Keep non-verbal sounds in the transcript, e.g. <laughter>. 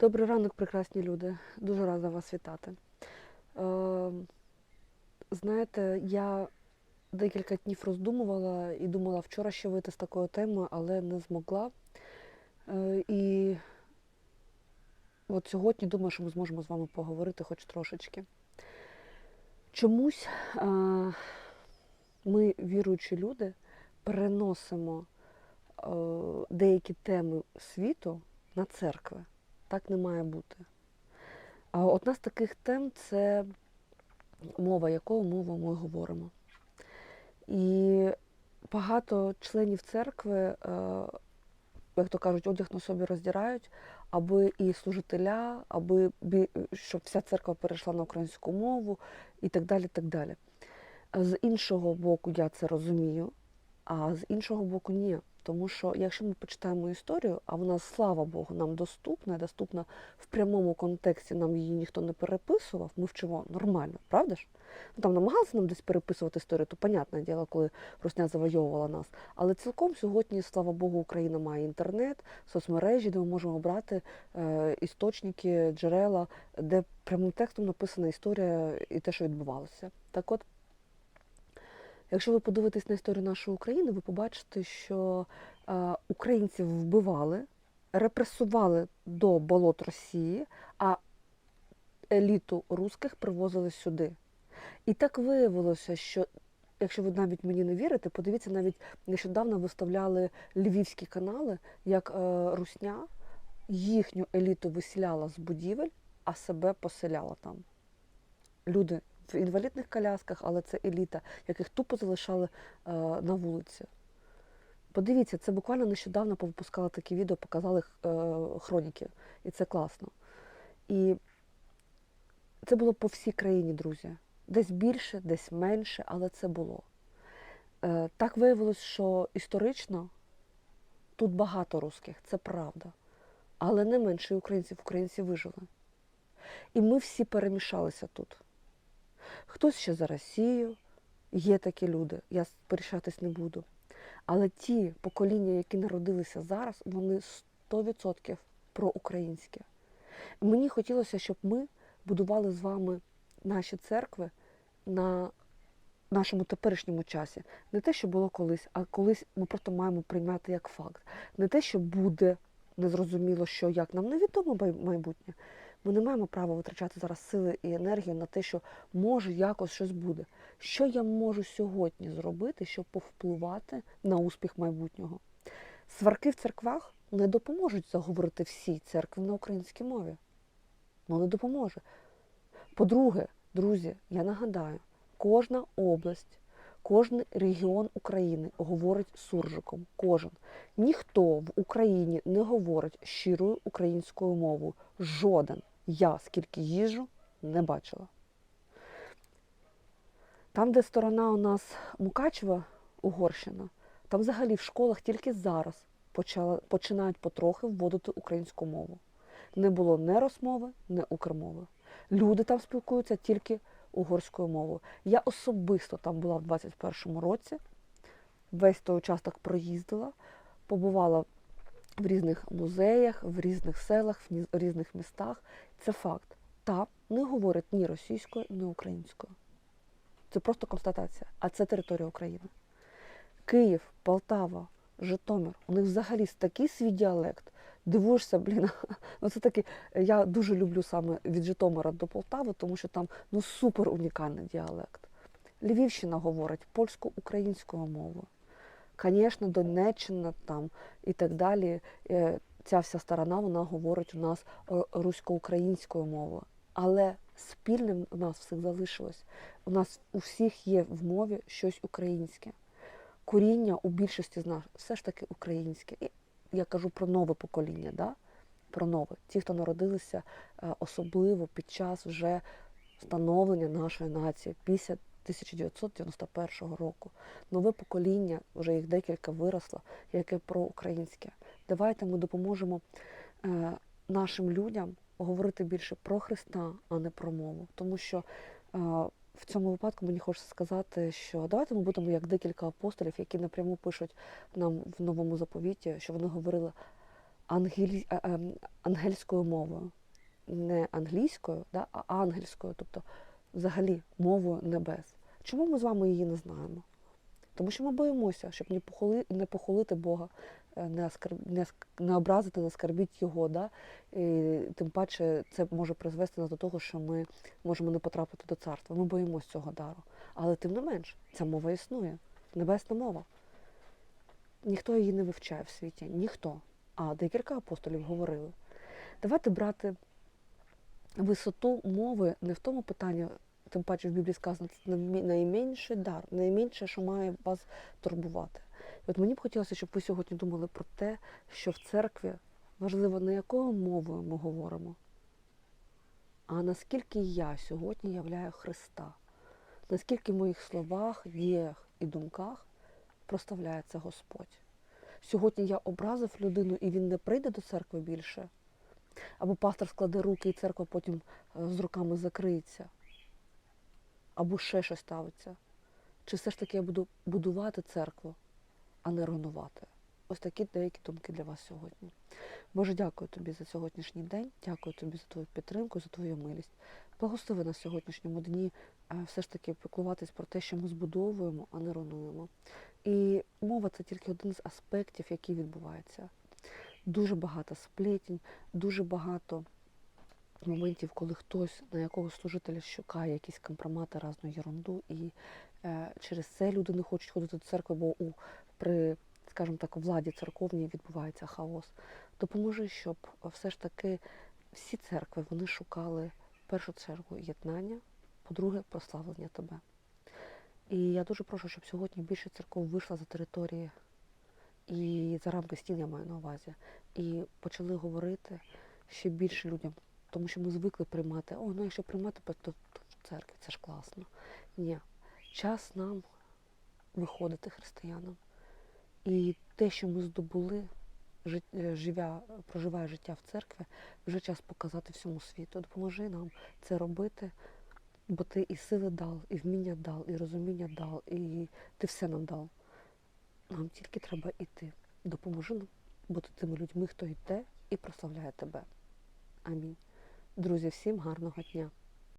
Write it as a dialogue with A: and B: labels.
A: Добрий ранок, прекрасні люди. Дуже рада вас вітати. Е, знаєте, я декілька днів роздумувала і думала вчора ще вийти з такою темою, але не змогла. Е, і от сьогодні думаю, що ми зможемо з вами поговорити хоч трошечки. Чомусь е, ми, віруючі люди, переносимо е, деякі теми світу на церкви. Так не має бути. А одна з таких тем це мова, якою мовою ми говоримо. І багато членів церкви, е, як то кажуть, одяг на собі роздирають, аби і служителя, аби щоб вся церква перейшла на українську мову і так далі. так далі. З іншого боку, я це розумію, а з іншого боку, ні. Тому що якщо ми почитаємо історію, а вона, слава Богу, нам доступна, доступна в прямому контексті, нам її ніхто не переписував, ми вчимо нормально, правда ж? Ну, там намагалися нам десь переписувати історію, то понятне діло, коли Русня завойовувала нас. Але цілком сьогодні, слава Богу, Україна має інтернет, соцмережі, де ми можемо брати е, істочники, джерела, де прямим текстом написана історія і те, що відбувалося. Так от, Якщо ви подивитесь на історію нашої України, ви побачите, що е, українців вбивали, репресували до болот Росії, а еліту русських привозили сюди. І так виявилося, що якщо ви навіть мені не вірите, подивіться, навіть нещодавно виставляли львівські канали, як е, Русня їхню еліту виселяла з будівель, а себе поселяла там. Люди в інвалідних колясках, але це еліта, яких тупо залишали е, на вулиці. Подивіться, це буквально нещодавно повипускали такі відео, показали е, хроніки, і це класно. І це було по всій країні, друзі. Десь більше, десь менше, але це було. Е, так виявилось, що історично тут багато русських, це правда. Але не менше українців, українці вижили. І ми всі перемішалися тут. Хтось ще за Росію, є такі люди, я сперечатись не буду. Але ті покоління, які народилися зараз, вони 100% проукраїнські. Мені хотілося, щоб ми будували з вами наші церкви на нашому теперішньому часі. Не те, що було колись, а колись ми просто маємо прийняти як факт. Не те, що буде незрозуміло, що як нам невідомо майбутнє. Ми не маємо права витрачати зараз сили і енергію на те, що може якось щось буде. Що я можу сьогодні зробити, щоб повпливати на успіх майбутнього? Сварки в церквах не допоможуть заговорити всі церкви на українській мові. Ну, не допоможе. По-друге, друзі, я нагадаю, кожна область, кожен регіон України говорить суржиком. Кожен. Ніхто в Україні не говорить щирою українською мовою. Жоден. Я скільки їжу, не бачила. Там, де сторона у нас Мукачева, Угорщина, там взагалі в школах тільки зараз почала, починають потрохи вводити українську мову. Не було не розмови, не укрмови. Люди там спілкуються тільки угорською мовою. Я особисто там була в 21-му році, весь той участок проїздила, побувала в різних музеях, в різних селах, в різних містах. Це факт. Там не говорять ні російською, ні українською. Це просто констатація. А це територія України. Київ, Полтава, Житомир. У них взагалі такий свій діалект. Дивуєшся, блін. <laughs> Ну це таки, я дуже люблю саме від Житомира до Полтави, тому що там ну супер унікальний діалект. Львівщина говорить польсько-українською мовою. Звісно, Донеччина там і так далі. е, Ця вся сторона вона говорить у нас е, русько-українською мовою. Але спільним у нас всіх залишилось. У нас у всіх є в мові щось українське. Коріння у більшості з нас все ж таки українське. І я кажу про нове покоління, да? про нове. Ті, хто народилися е, особливо під час вже становлення нашої нації після 1991 року. Нове покоління, вже їх декілька виросло, яке проукраїнське. Давайте ми допоможемо е, нашим людям говорити більше про Христа, а не про мову. Тому що е, в цьому випадку мені хочеться сказати, що давайте ми будемо як декілька апостолів, які напряму пишуть нам в новому заповіті, що вони говорили. ангелі... ем, ангельською мовою. Не англійською, да, а ангельською, тобто взагалі мовою небес. Чому ми з вами її не знаємо? Тому що ми боїмося, щоб не похули, не похулити Бога, е, не, оскар... не, не образити, не оскарбіть Його. Да? І тим паче це може призвести нас до того, що ми можемо не потрапити до царства. Ми боїмося цього дару. Але тим не менш, ця мова існує, небесна мова. Ніхто її не вивчає в світі, ніхто. А декілька апостолів говорили. Давайте брати висоту мови не в тому питанні, тим паче в Біблії сказано, це найменший дар, найменше, що має вас турбувати. І от мені б хотілося, щоб ви сьогодні думали про те, що в церкві важливо не якою мовою ми говоримо, а наскільки я сьогодні являю Христа, наскільки в моїх словах, діях і думках проставляється Господь. Сьогодні я образив людину, і він не прийде до церкви більше. Або пастор складе руки, і церква потім е, з руками закриється. Або ще щось ставиться. Чи все ж таки я буду будувати церкву, а не руйнувати? Ось такі деякі думки для вас сьогодні. Боже, дякую тобі за сьогоднішній день, дякую тобі за твою підтримку, за твою милість. Благослови на сьогоднішньому дні е, все ж таки піклуватись про те, що ми збудовуємо, а не руйнуємо. І мова це тільки один з аспектів, який відбувається. Дуже багато сплетень, дуже багато моментів, коли хтось на якогось служителя шукає якісь компромати, разну ерунду, і е, через це люди не хочуть ходити до церкви, бо у при, скажімо так, владі церковній відбувається хаос. Допоможи, щоб все ж таки всі церкви вони шукали в першу чергу єднання, по-друге, прославлення тебе. І я дуже прошу, щоб сьогодні більше церков вийшла за території і за рамки стін я маю на увазі, і почали говорити ще більше людям, тому що ми звикли приймати, о, ну якщо приймати, то, то в церкві це ж класно. Ні, час нам виходити християнам. І те, що ми здобули, е, живя, проживає життя в церкві, вже час показати всьому світу. Допоможи нам це робити, бо ти і сили дав, і вміння дав, і розуміння дав, і ти все нам дав. Нам тільки треба йти. Допоможи нам бути тими людьми, хто йде і прославляє тебе. Амінь. Друзі, всім гарного дня.